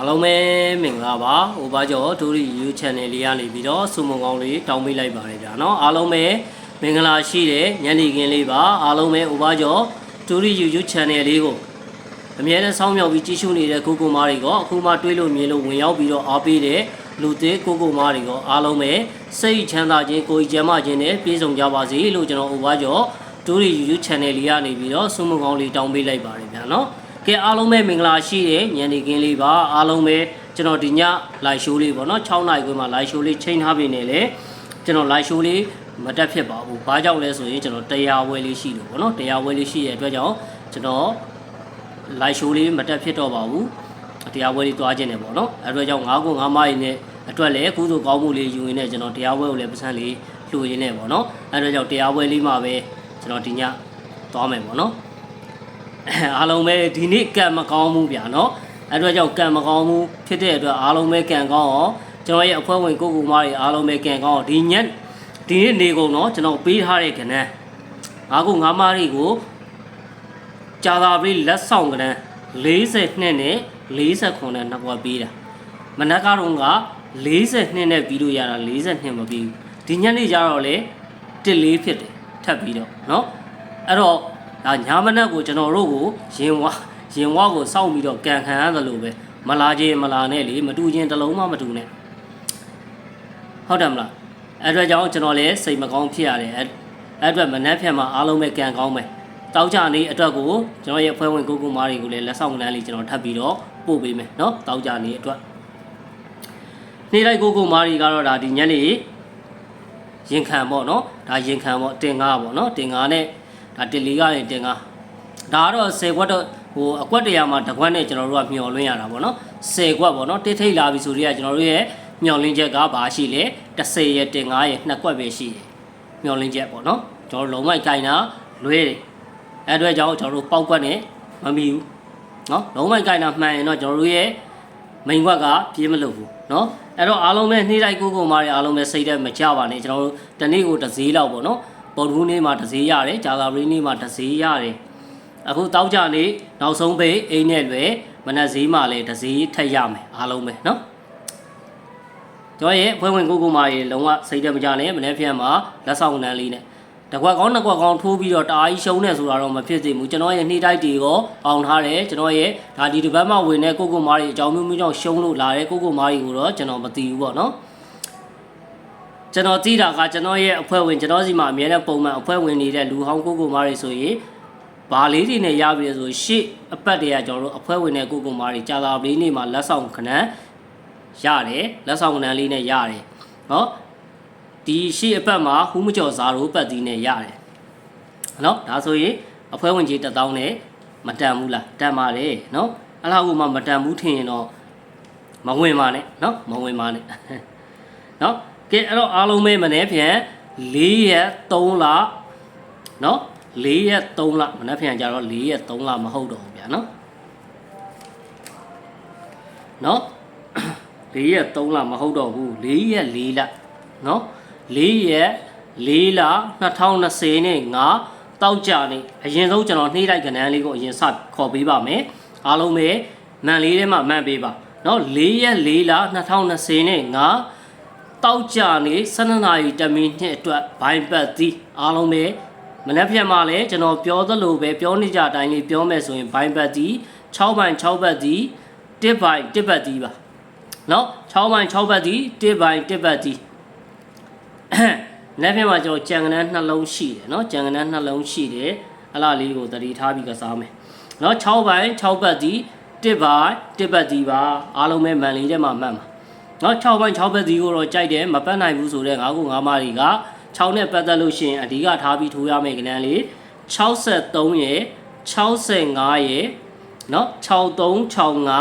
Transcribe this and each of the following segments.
အားလုံးပဲမင်္ဂလာပါဟိုဘာကျော်ဒူရီ YouTube channel လေးကနေပြီးတော့စုံမုံကောင်းလေးတောင်းပေးလိုက်ပါတယ်ဗျာနော်အားလုံးပဲမင်္ဂလာရှိတဲ့ညနေခင်းလေးပါအားလုံးပဲဟိုဘာကျော်ဒူရီ YouTube channel လေးကိုအမြဲတမ်းစောင့်မျှော်ပြီးကြည့်ရှုနေတဲ့ကိုကိုမားတွေကအခုမှတွေးလို့မြင်လို့ဝင်ရောက်ပြီးတော့အားပေးတဲ့လူသေးကိုကိုမားတွေကအားလုံးပဲစိတ်ချမ်းသာခြင်းကိုယ်ကြီးကျန်းမာခြင်းနဲ့ပြည့်စုံကြပါစေလို့ကျွန်တော်ဟိုဘာကျော်ဒူရီ YouTube channel လေးကနေပြီးတော့စုံမုံကောင်းလေးတောင်းပေးလိုက်ပါတယ်ဗျာနော် ကဲအားလုံးပဲမင်္ဂလာရှိတဲ့ညနေခင်းလေးပါအားလုံးပဲကျွန်တော်ဒီညလိုက်ရှိုးလေးပေါ့နော်6နိုင်ခွဲမှာလိုက်ရှိုးလေးချိန်ထားပြီနေလေကျွန်တော်လိုက်ရှိုးလေးမတက်ဖြစ်ပါဘူးဘာကြောင့်လဲဆိုရင်ကျွန်တော်တရားဝဲလေးရှိလို့ပေါ့နော်တရားဝဲလေးရှိတဲ့အတွက်ကြောင့်ကျွန်တော်လိုက်ရှိုးလေးမတက်ဖြစ်တော့ပါဘူးတရားဝဲလေးတွားခြင်းနဲ့ပေါ့နော်အဲအတွက်ကြောင့်9ခု9မိုင်နဲ့အတွက်လည်းကုသိုလ်ကောင်းမှုလေးယူရင်းနဲ့ကျွန်တော်တရားဝဲကိုလည်းပတ်စံလေးလှူရင်းနဲ့ပေါ့နော်အဲအတွက်ကြောင့်တရားဝဲလေးမှာပဲကျွန်တော်ဒီညသွားမယ်ပေါ့နော် အားလုံးပဲဒီနေ့ကံမကောင်းဘူးဗျာနော်အဲ့အတွက်ကြောင့်ကံမကောင်းဘူးဖြစ်တဲ့အတွက်အားလုံးပဲကံကောင်းအောင်ကျွန်တော်ရဲ့အဖွဲ့ဝင်ကိုကိုမားတွေအားလုံးပဲကံကောင်းအောင်ဒီညက်ဒီနေ့နေကုန်တော့ကျွန်တော်ပေးထားတဲ့ကဏ္ဍငါးခုငါးမားတွေကိုကြာသာပြီးလက်ဆောင်ကဏ္ဍ42နဲ့49နဲ့နှစ်ကွက်ပေးတာမနက်ကတော့က42နဲ့ပြီးလို့ရတာ42မပြီးဘူးဒီညက်နေ့ကျတော့လေ14ဖြစ်တယ်ထပ်ပြီးတော့เนาะအဲ့တော့ ဒါညာမနက်ကိုကျွန်တော်တို့ကိုရင်ဝါရင်ဝါကိုစောင့်ပြီးတော့ကန်ခံရတယ်လို့ပဲမလာခြင်းမလာနဲ့လေမတူခြင်းတစ်လုံးမှမတူနဲ့ဟုတ်တယ်မလားအဲ့အတွက်ကြောင့်ကျွန်တော်လည်းစိတ်မကောင်းဖြစ်ရတယ်အဲ့အဲ့အတွက်မနှက်ဖြတ်မှာအားလုံးပဲကန်ကောင်းမယ်တောက်ကြနေအတွက်ကိုကျွန်တော်ရဲ့ဖွဲ့ဝင်ကိုကိုမားတွေကိုလည်းလက်ဆောင်ကဏ္ဍလေးကျွန်တော်ထပ်ပြီးတော့ပို့ပေးမယ်เนาะတောက်ကြနေအတွက်နေ့တိုင်းကိုကိုမားတွေကတော့ဒါဒီညနေရင်ခံပေါ့เนาะဒါရင်ခံပေါ့တင်ကားပေါ့เนาะတင်ကားနဲ့ ဒါတစ်လီကနေတင်ကားဒါကတော့10ခွက်တော့ဟိုအကွက်တရာမှာတစ်ခွက်နဲ့ကျွန်တော်တို့ကမျောလွှင့်ရတာပေါ့နော်10ခွက်ပေါ့နော်တစ်ထိတ်လာပြီဆိုတော့ကျွန်တော်တို့ရဲ့မျောလင်းချက်ကဘာရှိလဲ30ရဲ့တင်ကားရဲ့နှစ်ခွက်ပဲရှိတယ်မျောလင်းချက်ပေါ့နော်ကျွန်တော်တို့လုံးဝကြိုင်တာလွဲတယ်အဲ့အတွက်ကြောင့်ကျွန်တော်တို့ပေါက်ကွက်နဲ့မမီဘူးနော်လုံးဝကြိုင်တာမှန်ရင်တော့ကျွန်တော်တို့ရဲ့မိန်ခွက်ကပြေးမလို့ဘူးနော်အဲ့တော့အားလုံးပဲနှိမ့်လိုက်ကိုကိုမားတွေအားလုံးပဲစိတ်ထဲမကြပါနဲ့ကျွန်တော်တို့တနေ့ကိုတစ်စည်းလောက်ပေါ့နော် ပေါ်ဒူးနေ့မှာတစ်စီးရတယ်ဂျာဂါရီနေ့မှာတစ်စီးရတယ်အခုတောက်ကြနေနောက်ဆုံးပိတ်အိမ်နဲ့လွယ်မနက်ဈေးမှာလည်းတစ်စီးထက်ရမယ်အားလုံးပဲနော်ကျော်ရဲ့ဖွဲ့ဝင်ကိုကိုမာရေလုံးဝစိတ်တမကြနဲ့မနေ့ဖြန်မှာလက်ဆောင်နန်းလေးနဲ့တကွက်ကောင်းနှစ်ကွက်ကောင်းထိုးပြီးတော့တအားကြီးရှုံးနေဆိုတာတော့မဖြစ်သေးဘူးကျွန်တော်ရဲ့နှိတိုက်တီကိုအောင်ထားတယ်ကျွန်တော်ရဲ့ဒါဒီဒီဘက်မှာဝင်တဲ့ကိုကိုမာရီအကြောင်းမျိုးမျိုးကြောင့်ရှုံးလို့လာတဲ့ကိုကိုမာရီကိုတော့ကျွန်တော်မသိဘူးပေါ့နော် ကျွန်တော်သိတာကကျွန်တော်ရဲ့အဖွဲ့ဝင်ကျွန်တော်စီမှာအများနဲ့ပုံမှန်အဖွဲ့ဝင်နေတဲ့လူဟောင်းကိုကိုမားတွေဆိုရင်ဘာလေးတွေနဲ့ရပြီဆိုရှစ်အပတ်တည်းကကျွန်တော်တို့အဖွဲ့ဝင်တဲ့ကိုကိုမားတွေကြာသာပလေးနေမှာလက်ဆောင်ခဏရတယ်လက်ဆောင်ခဏလေးနဲ့ရတယ်နော်ဒီရှစ်အပတ်မှာဟူးမကျော်ဇာရိုးပတ်သီးနဲ့ရတယ်နော်ဒါဆိုရင်အဖွဲ့ဝင်ကြီး1000နဲ့မတန်ဘူးလားတန်ပါတယ်နော်အလားဟိုမှာမတန်ဘူးထင်ရင်တော့မဝင်ပါနဲ့နော်မဝင်ပါနဲ့နော် ကဲအဲ့တော့အားလုံးပဲမနေ့ဖြန်4ရက်3လเนาะ4ရက်3လမနေ့ဖြန်ကြတော့4ရက်3လမဟုတ်တော့ဘူးဗျာเนาะเนาะ4ရက်3လမဟုတ်တော့ဘူး4ရက်4လเนาะ4ရက်4လ2020နဲ့5တောက်ကြနေအရင်ဆုံးကျွန်တော်နှိမ့်လိုက်ကဏ္ဍလေးကိုအရင်စခေါ်ပေးပါမယ်အားလုံးပဲမှန်လေးထဲမှာမှန်ပေးပါเนาะ4ရက်4လ2020နဲ့5 တောက်ကြနေ12နာရီတမီနှစ်အတွက်ဘိုင်ပတ်သီးအားလုံးပဲမနက်ဖြန်မှလည်းကျွန်တော်ပြောသလိုပဲပြောနေကြတိုင်းလေးပြောမယ်ဆိုရင်ဘိုင်ပတ်သီး6ဘိုင်6ဘတ်သီး1ဘိုင်1ဘတ်သီးပါနော်6ဘိုင်6ဘတ်သီး1ဘိုင်1ဘတ်သီးနက်ဖြန်မှာကျွန်တော်ကြံကနန်းနှလုံးရှိတယ်နော်ကြံကနန်းနှလုံးရှိတယ်အလားလေးကိုတတိထားပြီးကစားမယ်နော်6ဘိုင်6ဘတ်သီး1ဘိုင်1ဘတ်သီးပါအားလုံးပဲမန်လေးထဲမှာမှတ်ပါ နော်6ပိုင်း6ဘက်စီကိုတော့ကြိုက်တယ်မပတ်နိုင်ဘူးဆိုတော့9ခု9မားတွေက6နဲ့ပတ်သက်လို့ရှိရင်အဓိကထားပြီးထိုးရမယ့်ကဏ္ဍလေး63ရယ်65ရယ်နော်6365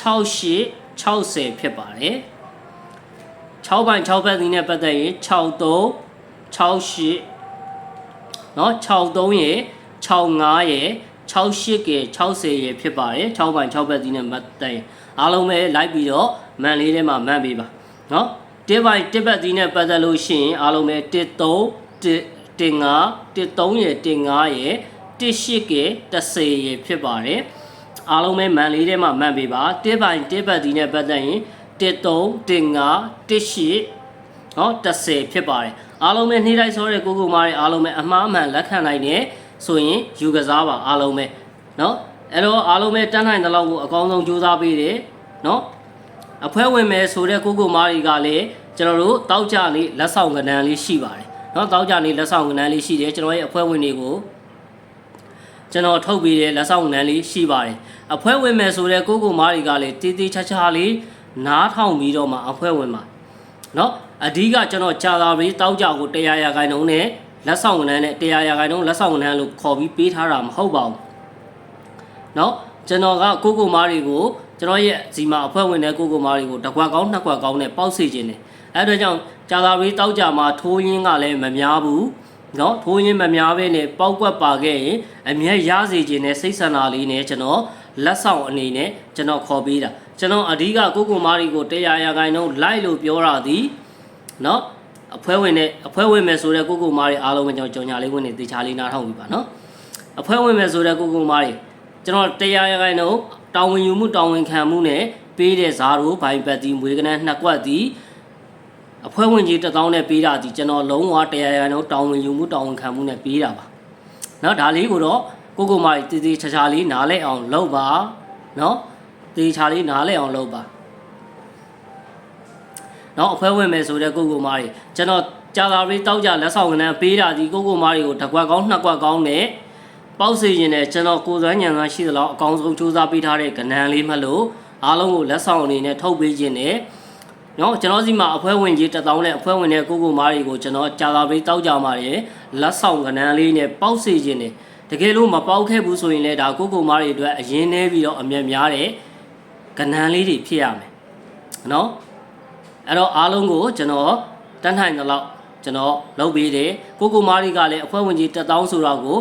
68 60ဖြစ်ပါတယ်6ပိုင်း6ဘက်စီနဲ့ပတ်သက်ရင်63 68နော်63ရယ်65ရယ် 68က60ရယ်ဖြစ်ပါတယ်6ပိုင်း6ဘက်စီနဲ့ပတ်သက်ရင်အားလုံးပဲလိုက်ပြီးတော့မန်လေးထဲမှာမန်ပေးပါနော်တစ်ပိုင်းတစ်ဘက်စီနဲ့ပတ်သက်လို့ရှိရင်အားလုံးပဲ1 3 1 1 5 1 3ရယ်1 5ရယ်1 8က10ရယ်ဖြစ်ပါတယ်အားလုံးပဲမန်လေးထဲမှာမှန်ပေးပါတစ်ပိုင်တစ်ပတ်ဒီနဲ့ပတ်သက်ရင်13 15 18ဟော30ဖြစ်ပါတယ်အားလုံးပဲနှိမ့်လိုက်ဆိုတဲ့ကိုကိုမားတွေအားလုံးပဲအမှားအမှန်လက်ခံနိုင်တယ် ဆိုရင်ယူကစားပါအားလုံးပဲเนาะအဲ့တော့အားလုံးပဲတန်းနိုင်တဲ့လောက်ကိုအကောင်းဆုံးကြိုးစားပေးတယ်เนาะအဖွဲဝင်မယ်ဆိုတဲ့ကိုကိုမားတွေကလည်းကျွန်တော်တို့တောက်ကြလေးလက်ဆောင်ကဏ္ဍလေးရှိပါတယ်เนาะတောက်ကြလေးလက်ဆောင်ကဏ္ဍလေးရှိတယ်ကျွန်တော်ရဲ့အဖွဲဝင်တွေကို ကျွန်တော်ထုတ်ပြီးတဲ့လက်ဆောင်နန်းလေးရှိပါတယ်အဖွဲဝင်မယ်ဆိုတဲ့ကိုကိုမားတွေကလည်းတေးသေးချာချာလေးနားထောင်ပြီးတော့မှအဖွဲဝင်ပါเนาะအဓိကကျွန်တော်ကြာသာပြီးတောက်ကြကိုတရားရခိုင်နှုံးနဲ့ လက်ဆောင်နန်းနဲ့တရားရခိုင်နှုံးလက်ဆောင်နန်းလို့ခေါ်ပြီးပေးထားတာမဟုတ်ပါဘူးเนาะကျွန်တော်ကကိုကိုမားတွေကိုကျွန်တော်ရဲ့ဇီမာအဖွဲဝင်တဲ့ကိုကိုမားတွေကိုတစ်ခွက်ကောင်းနှစ်ခွက်ကောင်းနဲ့ပေါက်စေခြင်းတယ်အဲဒါကြောင့်ကြာသာပြီးတောက်ကြမှာထိုးရင်းကလည်းမများဘူး เนาะထိုးရင်မများပဲနဲ့ပောက်ကွက်ပါခဲ့ရင်အမျက်ရစေခြင်းနဲ့စိတ်ဆန္ဒလေးနဲ့ကျွန်တော်လက်ဆောင်အနေနဲ့ကျွန်တော်ခေါ်ပေးတာကျွန်တော်အဓိကကိုကိုမားရီကိုတရားရခိုင်တော့လိုက်လို့ပြောတာဒီเนาะ အဖွဲဝင်နဲ့အဖွဲဝင်မယ်ဆိုတဲ့ကိုကိုမားတွေအားလုံးပဲကျွန်တော်ကြော်ညာလေးဝင်နေတေချာလေးနားထောင်ပြီးပါနော်အဖွဲဝင်မယ်ဆိုတဲ့ကိုကိုမားတွေကျွန်တော်တရားရခိုင်တော့တောင်းဝင်ယူမှုတောင်းဝင်ခံမှုနဲ့ပေးတဲ့ဇာတ်တို့ဘိုင်ပတ်တီမွေကနန်းနှစ်ကွက်တီအဖွဲဝင်ကြီး1000နဲ့ပေးတာဒီကျွန်တော်လုံးဝတရားရခိုင်တော့တောင်းဝင်ယူမှုတောင်းဝင်ခံမှုနဲ့ပေးတာပါနော်ဒါလေးကိုတော့ကိုကိုမားတွေတေးသေးချာချာလေးနားလဲအောင်လုပ်ပါနော်တေချာလေးနားလဲအောင်လုပ်ပါ နော်အဖွဲဝင်မယ်ဆိုတဲ့ကိုကိုမားတွေကျွန်တော်ကြာသာရေးတောက်ကြလက်ဆောင်ကနန်းပေးတာဒီကိုကိုမားတွေကိုတစ်ကွက်ကောင်းနှစ်ကွက်ကောင်းနဲ့ပေါက်စီရင်နဲ့ကျွန်တော်ကိုယ်စွမ်းဉာဏ်စွမ်းရှိသလောက်အကောင်းဆုံးစူးစမ်းပေးထားတဲ့ကနန်းလေးမှလို့အားလုံးကိုလက်ဆောင်အနေနဲ့ထုတ်ပေးခြင်းနဲ့နော်ကျွန်တော်စီမှာအဖွဲဝင်ကြီး1000နဲ့အဖွဲဝင်တဲ့ကိုကိုမားတွေကိုကျွန်တော်ကြာသာပေးတောက်ကြမှာရယ်လက်ဆောင်ကနန်းလေးနဲ့ပေါက်စီခြင်းနဲ့တကယ်လို့မပေါက်ခဲ့ဘူးဆိုရင်လည်းဒါကိုကိုမားတွေအတွက်အရင်နေပြီးတော့အမြတ်များတဲ့ကနန်းလေးတွေဖြစ်ရမယ်နော် အဲ့တော့အားလုံးကိုကျွန်တော်တန်းထိုင်သလောက်ကျွန်တော်လုပ်ပေးတယ်ကိုကိုမားတွေကလည်းအဖွဲဝင်ကြီးတစ်တောင်းဆိုတော့ကို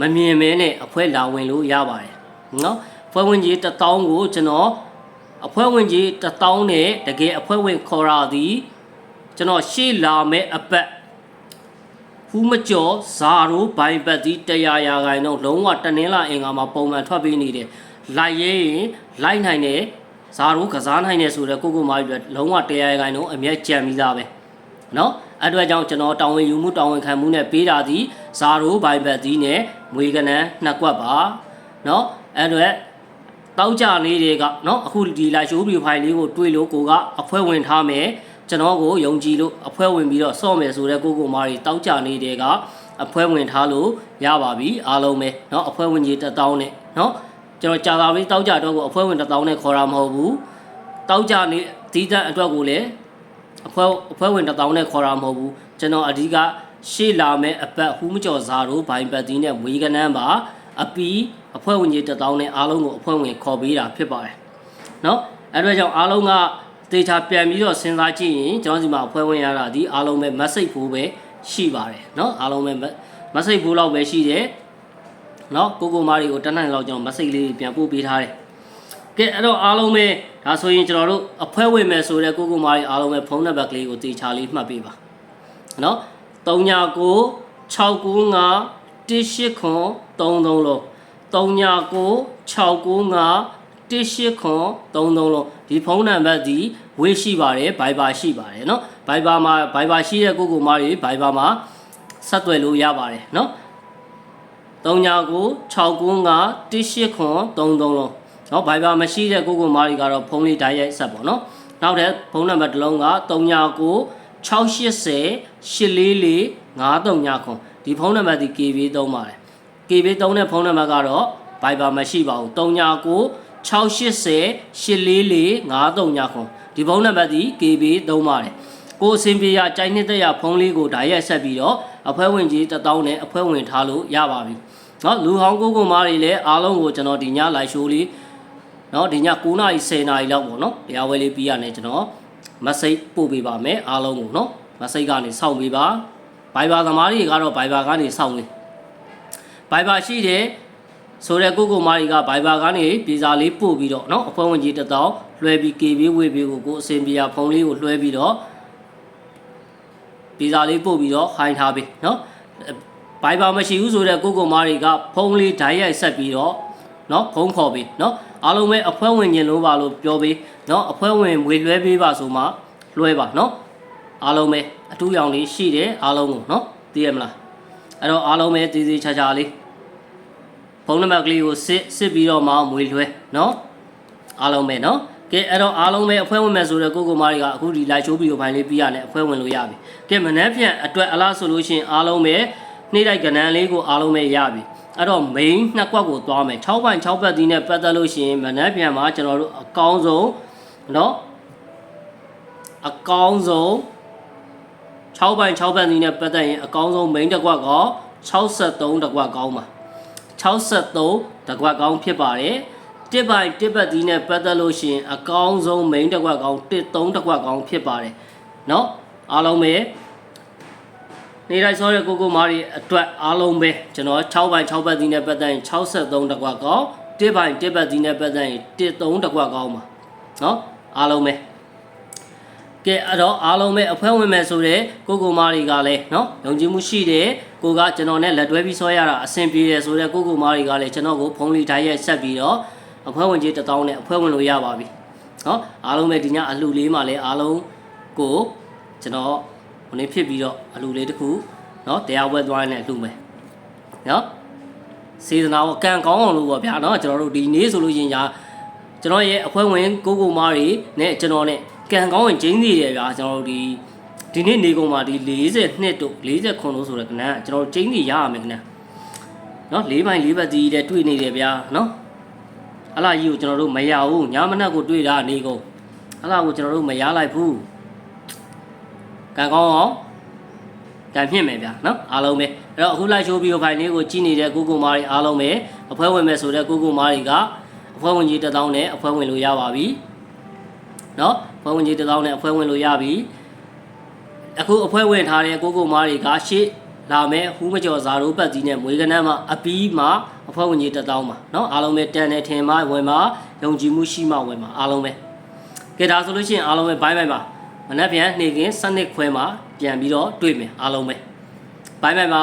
မမြင်မဲနဲ့အဖွဲလာဝင်လို့ရပါတယ်နော်အဖွဲဝင်ကြီးတစ်တောင်းကိုကျွန်တော်အဖွဲ့ဝင်ကြီးတထောင်းနဲ့တကယ်အဖွဲ့ဝင်ခေါ်ရသည်ကျွန်တော်ရှေ့လာမဲ့အပတ်ဖူးမကျော်ဇာရိုးဘိုင်ပတ်သည်တရားရာခိုင်တော့လုံးဝတနင်္လာအင်္ဂါမှာပုံမှန်ထွက်ပေးနေတယ်လိုက်ရဲရင်လိုက်နိုင်တယ် ဇာရိုးကစားနိုင်တယ်ဆိုတော့ကိုကိုမာကြီးပြလုံးဝတရားရာခိုင်တော့အမျက်ကြံပြီးသားပဲနော်အဲ့အတွက်ကြောင့်ကျွန်တော်တောင်းဝင်ယူမှုတောင်းဝင်ခံမှုနဲ့ပေးတာသည်ဇာရိုးဘိုင်ပတ်သည်နဲ့မွေကနန်းနှစ်ကွက်ပါနော်အဲ့အတွက် တောက်ကြလေးတွေကเนาะအခုဒီ live show view file လေးကိုတွေ့လို့ကိုကအဖွဲဝင်ထားမယ်ကျွန်တော်ကိုယုံကြည်လို့အဖွဲဝင်ပြီးတော့စော့မယ်ဆိုတဲ့ကိုကိုမားတွေတောက်ကြလေးတွေကအဖွဲဝင်ထားလို့ရပါပြီအားလုံးပဲเนาะအဖွဲဝင်ကြီးတစ်တောင်းနဲ့เนาะ ကျွန်တော်ကြာသာပြီးတောက်ကြတော့ကိုအဖွဲဝင်တစ်တောင်းနဲ့ခေါ်တာမဟုတ်ဘူးတောက်ကြနေဒီတန်အတွက်ကိုလည်းအဖွဲအဖွဲဝင်တစ်တောင်းနဲ့ခေါ်တာမဟုတ်ဘူးကျွန်တော်အဓိကရှေ့လာမဲ့အပတ်ဟူးမကျော်ဇာတို့ဘိုင်ပတ်တီးနဲ့ဝေကနန်းပါအပီးအဖွဲ့ဝင်ကြီးတစ်တောင်းနဲ့အားလုံးကိုအဖွဲ့ဝင်ခေါ်ပေးတာဖြစ်ပါတယ်เนาะအဲ့တော့ကြောင့်အားလုံးကဒေတာပြန်ပြီးတော့စဉ်းစားကြည့်ရင်ကျွန်တော်စီမှာအဖွဲ့ဝင်ရတာဒီအားလုံးပဲ message ဖို့ပဲရှိပါတယ်เนาะအားလုံးပဲ message ဖို့လောက်ပဲရှိတယ် เนาะကိုကိုမားတွေကိုတန်းနိုင်လောက်ကျွန်တော် message လေးပြန်ပို့ပေးထားတယ်ကဲအဲ့တော့အားလုံးပဲဒါဆိုရင်ကျွန်တော်တို့အဖွဲ့ဝင်မယ်ဆိုတဲ့ကိုကိုမားတွေအားလုံးပဲဖုန်းနံပါတ်ကလေးကိုတေချာလေးမှတ်ပေးပါเนาะ39 695 18ခွန်33လုံး39 695 18ခွန်33လုံးဒီဖုန်းနံပါတ်ဒီဝေးရှိပါတယ် Viber ရှိပါတယ်เนาะ Viber မှာ Viber ရှိတဲ့ကိုကိုမားတွေ Viber မှာဆက်သွယ်လို့ရပါတယ်เนาะ 3996951883လုံးနော်ဘိုင်ဘာမရှိတဲ့ကိုကိုမာရီကတော့ဖုန်းလေးတိုင်းရိုက်ဆက်ပေါ့နော်နောက်ထပ်ဖုန်းနံပါတ်တစ်လုံးက399680 844539ဒီဖုန်းနံပါတ်ဒီ KB သုံးပါတယ် KB သုံးတဲ့ဖုန်းနံပါတ်ကတော့ Viber မရှိပါဘူး399680 844539ဒီဖုန်းနံပါတ်ဒီ KB သုံးပါတယ်ကိုအစင်ပြေရကြိုင်းနှစ်သက်ရဖုန်းလေးကိုဓာတ်ရိုက်ဆက်ပြီးတော့09 အဖွဲဝင်ကြီးတစ်တောင်းနဲ့အဖွဲဝင်ထားလို့ရပါပြီเนาะလူဟောင်းကိုကိုမားတွေလည်းအားလုံးကိုကျွန်တော်ဒီည live show လေးเนาะဒီည9နာရီ10နာရီလောက်ပေါ့เนาะတရားဝဲလေးပြီးရနေကျွန်တော် message ပို့ပေးပါမယ်အားလုံးကိုเนาะ message ကနေစောင့်ပေးပါ Viber သမားတွေကတော့ Viber ကနေစောင့်နေ Viber ရှိတယ်ဆိုတဲ့ကိုကိုမာရီက Viber ကနေပြေစာလေးပို့ပြီးတော့เนาะအဖွဲဝင်ကြီးတစ်တောင်းလွှဲပြီး KB ဝေပြီးကိုကိုအစင်ပြေဖုန်းလေးကိုလွှဲပြီးတော့ ဗီဇာလေးပို့ပြီးတော့ဟိုင်းထားပေးနော်ဘိုင်ဘာမရှိဘူးဆိုတဲ့ကိုကိုမားတွေကဖုန်းလေးဓာတ်ရိုက်ဆက်ပြီးတော့နော်ဖုန်းခေါ်ပေးနော်အားလုံးပဲအဖွဲ့ဝင်ညင်လို့ပါလို့ပြောပေးနော်အဖွဲ့ဝင်ငွေလွှဲပေးပါဆိုမှလွှဲပါနော်အားလုံးပဲအထူးရောင်လေးရှိတယ်အားလုံးကိုနော်သိရမလားအဲ့တော့အားလုံးပဲသေးသေးချာချာလေးဖုန်းနံပါတ်ကလေးကိုစစ်စစ်ပြီးတော့မှငွေလွှဲနော်အားလုံးပဲနော် ကဲအဲ့တော့အားလုံးပဲအဖွဲဝင်မယ်ဆိုတော့ကိုကိုမားတွေကအခုဒီ live show ဗီဒီယိုဖိုင်လေးပြီးရတယ်အဖွဲဝင်လို့ရပြီကဲမနှက်ဖြန်အတွက်အလားဆိုလို့ရှိရင်အားလုံးပဲနှိမ့်လိုက်ကဏ္ဍလေးကိုအားလုံးပဲရပြီအဲ့တော့ main နှစ်ကွက်ကိုသွားမယ်6ပိုင်း6ပတ်ဒီနဲ့ပတ်သက်လို့ရှိရင်မနှက်ဖြန်မှာကျွန်တော်တို့အကောင်းဆုံးเนาะအကောင်းဆုံး6ပိုင်း6ပတ်ဒီနဲ့ပတ်သက်ရင်အကောင်းဆုံး main တစ်ကွက်က63တစ်ကွက်ကောင်းပါ63တစ်ကွက်ကောင်းဖြစ်ပါတယ် တစ်ပိုင်းတစ်ပတ်ဒီနဲ့ပတ်သက်လို့ရှိရင်အကောင်းဆုံး main တစ်ကွက်ကောင်း13တစ်ကွက်ကောင်းဖြစ်ပါတယ်เนาะအားလုံးပဲ နေတိုင်းစောတဲ့ကိုကိုမားတွေအတွက်အားလုံးပဲကျွန်တော်6ပိုင်း6ဘတ်သီးနဲ့ပတ်သက်ရင်63တကွက်ကောင်း1ပိုင်း1ဘတ်သီးနဲ့ပတ်သက်ရင်13တကွက်ကောင်းပါเนาะအားလုံးပဲကဲအဲ့တော့အားလုံးပဲအဖွဲဝင်မယ်ဆိုတဲ့ကိုကိုမားတွေကလည်းเนาะယုံကြည်မှုရှိတယ်ကိုကကျွန်တော်နဲ့လက်တွဲပြီးဆောရတာအဆင်ပြေတယ်ဆိုတဲ့ကိုကိုမားတွေကလည်းကျွန်တော်ကိုဖုန်းလေးတိုင်းရဲ့ဆက်ပြီးတော့ အဖွဲဝင်ကြီး1000နဲ့အဖွဲဝင်လို့ရပါပြီเนาะအားလုံးပဲဒီညအလှလေးမှာလည်းအားလုံးကိုကျွန်တော် ဟိုနေ့ဖြစ်ပြီးတော့အလူလေးတစ်ခုเนาะတရားဝဲသွားနေအလူမယ်เนาะစေတနာကိုကံကောင်းအောင်လို့ပေါ့ဗျာเนาะကျွန်တော်တို့ဒီနေ့ဆိုလို့ရင်ညာကျွန်တော်ရဲ့အဖွဲဝင်ကိုကိုမားတွေနဲ့ကျွန်တော်နဲ့ကံကောင်းရင်ကျင်းနေတယ်ဗျာကျွန်တော်တို့ဒီဒီနေ့နေကုန်မှာဒီ40နှစ်တို့40ခွန်လို့ဆိုတဲ့ကဏ္ဍကျွန်တော်တို့ကျင်းနေရရမယ်ကဏ္ဍเนาะ၄ပိုင်း၄ဘတ်တီးတဲ့တွေ့နေတယ်ဗျာเนาะ အလားကြီးကိုကျွန်တော်တို့မရဘူးညမနက်ကိုတွေ့တာနေကုန်အလားကိုကျွန်တော်တို့မရလိုက်ဘူးကံကောင်းအောင်ကံဖြင့်မယ်ဗျာနော်အားလုံးပဲအဲ့တော့အခုလိုက်ရှိုးဗီဒီယိုဖိုင်လေးကိုကြည့်နေတဲ့ကိုကိုမားတွေအားလုံးပဲအဖွဲဝင်မယ်ဆိုတဲ့ကိုကိုမားတွေကအဖွဲဝင်ကြီးတစ်သောင်းနဲ့အဖွဲဝင်လို့ရပါပြီနော်အဖွဲဝင်ကြီးတစ်သောင်းနဲ့အဖွဲဝင်လို့ရပြီအခုအဖွဲဝင်ထားတဲ့ကိုကိုမားတွေကရှေ့လာမယ်ဟူးမကျော်ဇာတို့ပတ်ကြီးနဲ့မွေးကနန်းမှာအပီးမှာ အဖွဲဝင်ကြီးတစ်သောင်းမှာနော်အားလုံးပဲတန်တယ်ထင်မှဝင်မှာယုံကြည်မှုရှိမှဝင်မှာအားလုံးပဲကဲဒါဆိုလို့ရှိရင်အားလုံးပဲဘိုင်းဘိုင်းပါမနက်ဖြန်နေကင်းစနစ်ခွဲမှာပြန်ပြီးတော့တွေ့မယ်အားလုံးပဲဘိုင်ဘိုင်ပါ